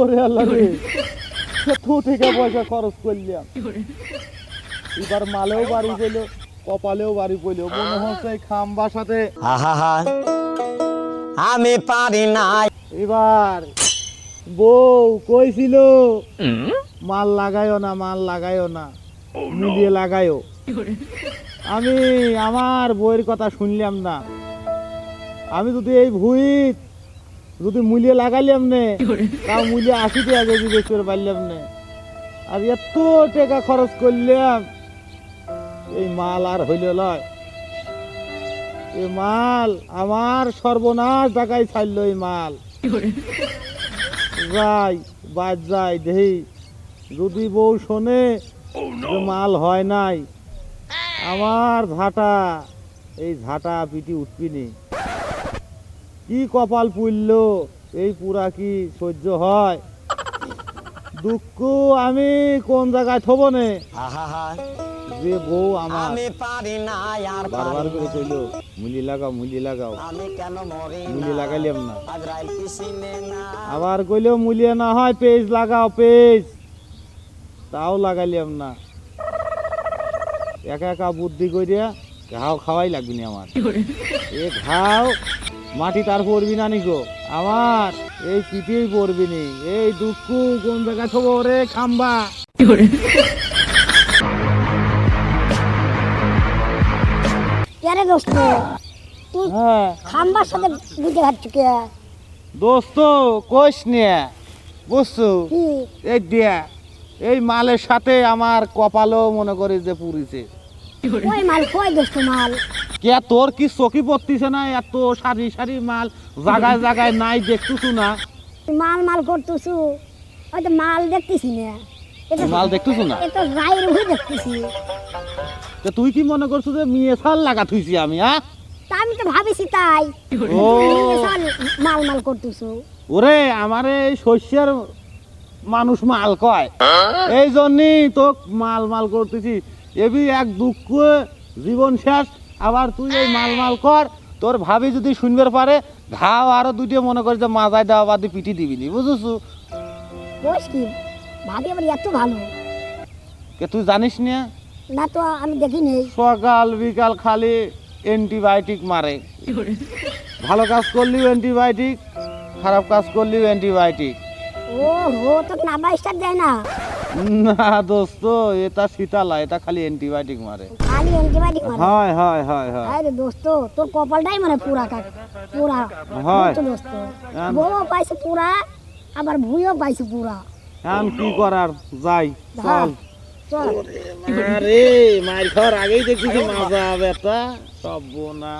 ওরে আল্লাহ রে। কত টাকা পয়সা খরচ করলাম। এবার মালেও বাড়ি পেল কপালেও বাড়ি পেল। মনে হচ্ছে এই খাম্বার সাথে আমি পারি না এবার বউ কইছিল মাল লাগাইও না মাল লাগাইও না। মিলিয়ে লাগাইও আমি আমার বইয়ের কথা শুনলাম না। আমি যদি এই ভুইত যদি মূল্যে লাগাইলাম নে, তাও মূল্যে আশি টাকা কেজি করে পারলাম নে। আর এত টাকা খরচ করলাম, এই মাল আর হইল লয় এই মাল আমার সর্বনাশ টাকায় ছাড়লো এই মাল। যাই, বাদ যাই দেহি যদি বউ শোনে যে মাল হয় নাই, আমার ঝাঁটা, এই ঝাঁটা পিটি উঠবিনি কি কপাল পুড়ল এই পুরা কি সহ্য হয়? দুঃখ আমি কোন জায়গায় থব নে? আহা যে বউ আমার। আমি পারি না আর বারবার করে কইল মুলি লাগাও মুলি লাগাও। আমি কেন মরি মুলি লাগাইলাম না। আবার কইলেও মুলিয়ে না হয় পেজ লাগাও পেজ। তাও লাগাইলাম না। একা একা বুদ্ধি করিয়া ঘাও খাওয়াই লাগবে না আমার। এ ঘাও মাটি তার পড়বি না নিকো আমার এই পিঠেই পড়বি নি। এই দুঃখ কোন জায়গা থবো রে খাম্বা? কেরে দোস্ত? তুই হ্যাঁ। খাম্বার সাথে বুঝে খাচ্ছ কে? দোস্ত কোষ নিয়ে বুঝছ? এই দিয়া এই মালের সাথে আমার কপালও মনে করি যে পুরিছে কই মাল? কই দোস্ত মাল? কে তোর কি চকি পড়তিছে না? এত সারি সারি মাল জায়গায় জায়গায় নাই দেখতেছু না? মাল মাল করতেছু। হয়তো মাল দেখতেছি না। মাল দেখতেছু না? এটা রায়ের হয়ে দেখতেছি। তো তুই কি মনে করছ যে মেয়ে সাল লাগা থুইছি আমি হ্যাঁ? তা আমি তো ভাবিছি তাই। ও। মাল মাল করতেছু। ওরে আমারে এই শস্যের মানুষ মাল কয়। এই জন্যই তো মাল মাল করতেছি। এবি এক দুঃখ জীবন শেষ। আবার তুই এই মাল মাল কর তোর ভাবি যদি শুনবার পারে ঘাও আরও দুইটা মনে করে যে মাজায় দেওয়া বাদে পিটি দিবি নি বুঝেছু কি? ভাবি আবার এত ভালো। কে তুই জানিস না? না তো আমি দেখি নেই। সকাল বিকাল খালি অ্যান্টিবায়োটিক মারে। ভালো কাজ করলেও অ্যান্টিবায়োটিক খারাপ কাজ করলেও অ্যান্টিবায়োটিক। ও হো তো নাবা স্টার দেয় না? না দোস্ত এটা শীতালা এটা খালি অ্যান্টিবায়োটিক মারে। খালি অ্যান্টিবায়োটিক মারে? হয় হয় হয় হয়। আরে দোস্ত তোর কপালটাই মানে পুরা কাট পুরা। হয়। দোস্ত? আম- বউ পাইছে পুরা আবার ভুইও পাইছে পুরা। এখন কি করার? যাই হ্যাঁ। চল। আরে মার খাওয়ার আগেই দেখতেছি মাজা বেটা সব বোনা